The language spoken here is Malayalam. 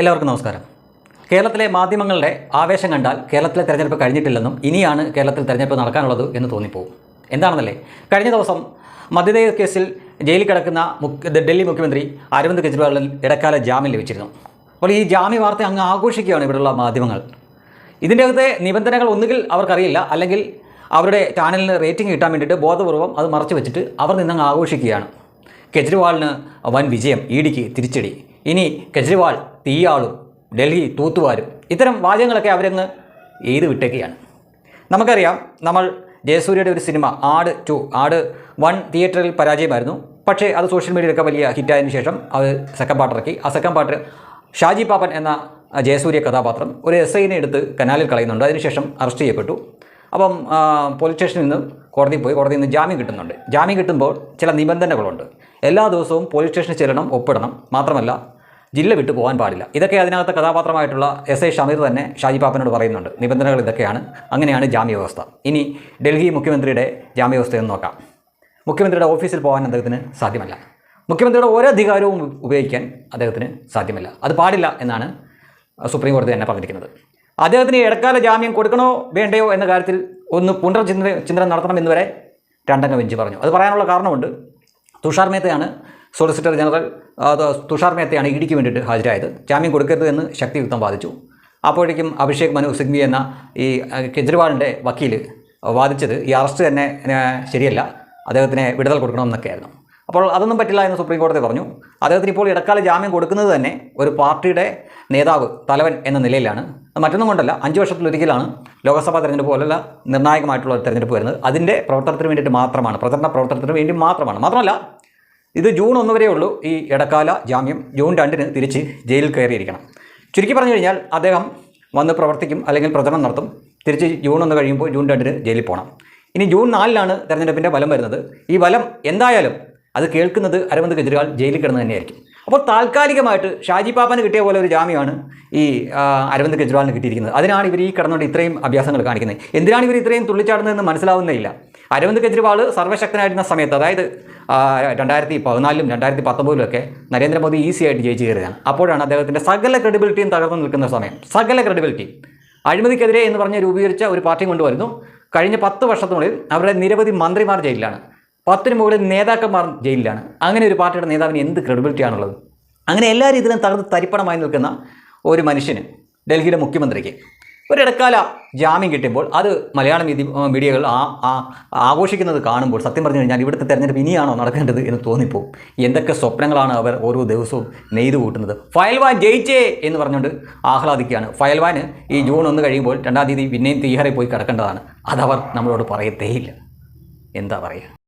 എല്ലാവർക്കും നമസ്കാരം. കേരളത്തിലെ മാധ്യമങ്ങളുടെ ആവേശം കണ്ടാൽ കേരളത്തിലെ തെരഞ്ഞെടുപ്പ് കഴിഞ്ഞിട്ടില്ലെന്നും ഇനിയാണ് കേരളത്തിൽ തെരഞ്ഞെടുപ്പ് നടക്കാനുള്ളത് എന്ന് തോന്നിപ്പോകും എന്താണെന്നല്ലേ? കഴിഞ്ഞ ദിവസം മദ്യതയ കേസിൽ ജയിലിൽ കിടക്കുന്ന ഡൽഹി മുഖ്യമന്ത്രി അരവിന്ദ് കെജ്രിവാളിൽ ഇടക്കാല ജാമ്യം ലഭിച്ചിരുന്നു. അപ്പോൾ ഈ ജാമ്യ വാർത്ത അങ്ങ് ആഘോഷിക്കുകയാണ് ഇവിടെയുള്ള മാധ്യമങ്ങൾ. ഇതിന്റെ അകത്തെ നിബന്ധനകൾ ഒന്നുകിൽ അവർക്കറിയില്ല അല്ലെങ്കിൽ അവരുടെ ചാനലിന് റേറ്റിംഗ് കിട്ടാൻ വേണ്ടിയിട്ട് ബോധപൂർവം അത് മറച്ചു വെച്ചിട്ട് അവർ നിന്നങ്ങ് ആഘോഷിക്കുകയാണ്. കെജ്രിവാളിന് വൻ വിജയം ഇ ഡിക്ക് തിരിച്ചടി. ഇനി കെജ്രിവാൾ തീയാളും ഡൽഹി തൂത്തുവാരും ഇത്തരം വാചകങ്ങളൊക്കെ അവരങ്ങ് എഴുതി വിട്ടേക്കുകയാണ്. നമുക്കറിയാം നമ്മൾ ജയസൂര്യയുടെ ഒരു സിനിമ ആട് ടു ആട് വൺ തിയേറ്ററിൽ പരാജയമായിരുന്നു. പക്ഷേ അത് സോഷ്യൽ മീഡിയയിലൊക്കെ വലിയ ഹിറ്റായതിനു ശേഷം അത് സെക്കൻഡ് പാർട്ട് ഇറക്കി. ആ സെക്കൻഡ് പാർട്ട് ഷാജി പാപ്പൻ എന്ന ജയസൂര്യ കഥാപാത്രം ഒരു എസ് ഐനെ എടുത്ത് കനാലിൽ കളയുന്നുണ്ട്. അതിനുശേഷം അറസ്റ്റ് ചെയ്യപ്പെട്ടു. അപ്പം പോലീസ് സ്റ്റേഷനിൽ നിന്ന് കോടതി പോയി. കോടതിയിൽ നിന്ന് ജാമ്യം കിട്ടുന്നുണ്ട്. ജാമ്യം കിട്ടുമ്പോൾ ചില നിബന്ധനകളുണ്ട്. എല്ലാ ദിവസവും പോലീസ് സ്റ്റേഷനിൽ ചെല്ലണം ഒപ്പിടണം. മാത്രമല്ല ജില്ല വിട്ടു പോകാൻ പാടില്ല. ഇതൊക്കെ അതിനകത്ത് കഥാപാത്രമായിട്ടുള്ള എസ് ഐ ഷമീർ തന്നെ ഷാജി പാപ്പനോട് പറയുന്നുണ്ട്. നിബന്ധനകൾ ഇതൊക്കെയാണ്. അങ്ങനെയാണ് ജാമ്യ വ്യവസ്ഥ ഇനി ഡൽഹി മുഖ്യമന്ത്രിയുടെ ജാമ്യ വ്യവസ്ഥയെന്ന് നോക്കാം. മുഖ്യമന്ത്രിയുടെ ഓഫീസിൽ പോകാൻ അദ്ദേഹത്തിന് സാധ്യമല്ല. മുഖ്യമന്ത്രിയുടെ ഓരോ അധികാരവും ഉപയോഗിക്കാൻ അദ്ദേഹത്തിന് സാധ്യമല്ല. അത് പാടില്ല എന്നാണ് സുപ്രീം കോടതി തന്നെ പറഞ്ഞിരിക്കുന്നത്. അദ്ദേഹത്തിന് ഇടക്കാല ജാമ്യം കൊടുക്കണോ വേണ്ടയോ എന്ന കാര്യത്തിൽ ഒന്ന് പുനർചിന്ത ചിന്തനം നടത്തണം എന്ന് വരെ രണ്ടംഗ ബെഞ്ച് പറഞ്ഞു. അത് പറയാനുള്ള കാരണമുണ്ട്. തുഷാർ മേത്തയാണ് സോളിസിറ്റർ ജനറൽ തുഷാർ മേത്തയാണ് ഇടിക്ക് വേണ്ടിയിട്ട് ഹാജരായത്. ജാമ്യം കൊടുക്കരുത് എന്ന് ശക്തിയുക്തം വാദിച്ചു. അപ്പോഴേക്കും അഭിഷേക് മനു സിംഗ്വി എന്ന ഈ കെജ്രിവാളിന്റെ വക്കീൽ വാദിച്ചത് ഈ അറസ്റ്റ് തന്നെ ശരിയല്ല. അദ്ദേഹത്തിന് വിടുതൽ കൊടുക്കണമെന്നൊക്കെയായിരുന്നു. അപ്പോൾ അതൊന്നും പറ്റില്ല എന്ന് സുപ്രീം കോടതി പറഞ്ഞു. അദ്ദേഹത്തിന് ഇപ്പോൾ ഇടക്കാല ജാമ്യം കൊടുക്കുന്നത് തന്നെ ഒരു പാർട്ടിയുടെ നേതാവ് തലവൻ എന്ന നിലയിലാണ്. മറ്റൊന്നും കൊണ്ടല്ല അഞ്ച് വർഷത്തിലൊരിക്കലാണ് ലോക്സഭാ തെരഞ്ഞെടുപ്പ് പോലുള്ള നിർണായകമായിട്ടുള്ള തെരഞ്ഞെടുപ്പ് വരുന്നത്. അതിന്റെ പ്രവർത്തനത്തിന് വേണ്ടിയിട്ട് മാത്രമാണ് പ്രചരണ പ്രവർത്തനത്തിന് വേണ്ടി മാത്രമാണ്. മാത്രമല്ല ഇത് ജൂൺ ഒന്ന് വരെ ഉള്ളൂ ഈ ഇടക്കാല ജാമ്യം. ജൂൺ രണ്ടിന് തിരിച്ച് ജയിലിൽ കയറിയിരിക്കണം. ചുരുക്കി പറഞ്ഞു കഴിഞ്ഞാൽ അദ്ദേഹം വന്ന് പ്രവർത്തിക്കും അല്ലെങ്കിൽ പ്രചരണം നടത്തും. തിരിച്ച് ജൂൺ ഒന്ന് കഴിയുമ്പോൾ ജൂൺ രണ്ടിന് ജയിലിൽ പോകണം ഇനി ജൂൺ നാലിനാണ് തെരഞ്ഞെടുപ്പിന്റെ ഫലം വരുന്നത്. ഈ ഫലം എന്തായാലും അത് കേൾക്കുന്നത് അരവിന്ദ് കെജ്രിവാൾ ജയിലിൽ കിടന്ന് തന്നെയായിരിക്കും. അപ്പോൾ താൽക്കാലികമായിട്ട് ഷാജി പാപ്പന് കിട്ടിയ പോലെ ഒരു ജാമ്യമാണ് ഈ അരവിന്ദ് കെജ്രിവാളിന് കിട്ടിയിരിക്കുന്നത്. അതിനാണ് ഇവർ ഈ കിടന്നുകൊണ്ട് ഇത്രയും അഭ്യാസങ്ങൾ കാണിക്കുന്നത്. എന്തിനാണ് ഇവർ ഇത്രയും തുള്ളിച്ചാടുന്നതെന്ന് മനസ്സിലാവുന്നേയില്ല അരവിന്ദ് കെജ്രിവാൾ സർവശക്തനായിരുന്ന സമയത്ത് അതായത് രണ്ടായിരത്തി പതിനാലിലും രണ്ടായിരത്തി പത്തൊമ്പതിലുമൊക്കെ നരേന്ദ്രമോദി ഈസി ആയിട്ട് ജയിച്ചു കയറുകയാണ് അപ്പോഴാണ് അദ്ദേഹത്തിന്റെ സകല ക്രെഡിബിലിറ്റിയും തകർന്നു നിൽക്കുന്ന സമയം. സകല ക്രെഡിബിലിറ്റി അഴിമതിക്കെതിരെ എന്ന് പറഞ്ഞ് രൂപീകരിച്ച ഒരു പാർട്ടി കൊണ്ടുവരുന്നു. കഴിഞ്ഞ പത്ത് വർഷത്തിനുള്ളിൽ അവരുടെ നിരവധി മന്ത്രിമാർ ജയിലിലാണ്. പത്തിന് മുകളിൽ നേതാക്കന്മാർ ജയിലിലാണ്. അങ്ങനെ ഒരു പാർട്ടിയുടെ നേതാവിന് എന്ത് ക്രെഡിബിലിറ്റിയാണുള്ളത് അങ്ങനെ എല്ലാ രീതിയിലും തകർന്ന് തരിപ്പണമായി നിൽക്കുന്ന ഒരു മനുഷ്യന് ഡൽഹിയുടെ മുഖ്യമന്ത്രിക്ക്. ഒരു ഇടക്കാല ജാമ്യം കിട്ടുമ്പോൾ അത് മലയാള മീഡിയ മീഡിയകൾ ആ ആഘോഷിക്കുന്നത് കാണുമ്പോൾ സത്യം പറഞ്ഞു കഴിഞ്ഞാൽ ഇവിടുത്തെ തെരഞ്ഞെടുപ്പ് ഇനിയാണോ നടക്കേണ്ടത് എന്ന് തോന്നിപ്പോവും. എന്തൊക്കെ സ്വപ്നങ്ങളാണ് അവർ ഓരോ ദിവസവും നെയ്തു കൂട്ടുന്നത്. ഫയൽവാൻ ജയിച്ചേ എന്ന് പറഞ്ഞുകൊണ്ട് ആഹ്ലാദിക്കുകയാണ്. ഫയൽവാന് ഈ ജൂൺ ഒന്ന് കഴിയുമ്പോൾ രണ്ടാം തീയതി പിന്നെയും തീഹാറിൽ പോയി കിടക്കേണ്ടതാണ്. അതവർ നമ്മളോട് പറയത്തേയില്ല. എന്താ പറയുക?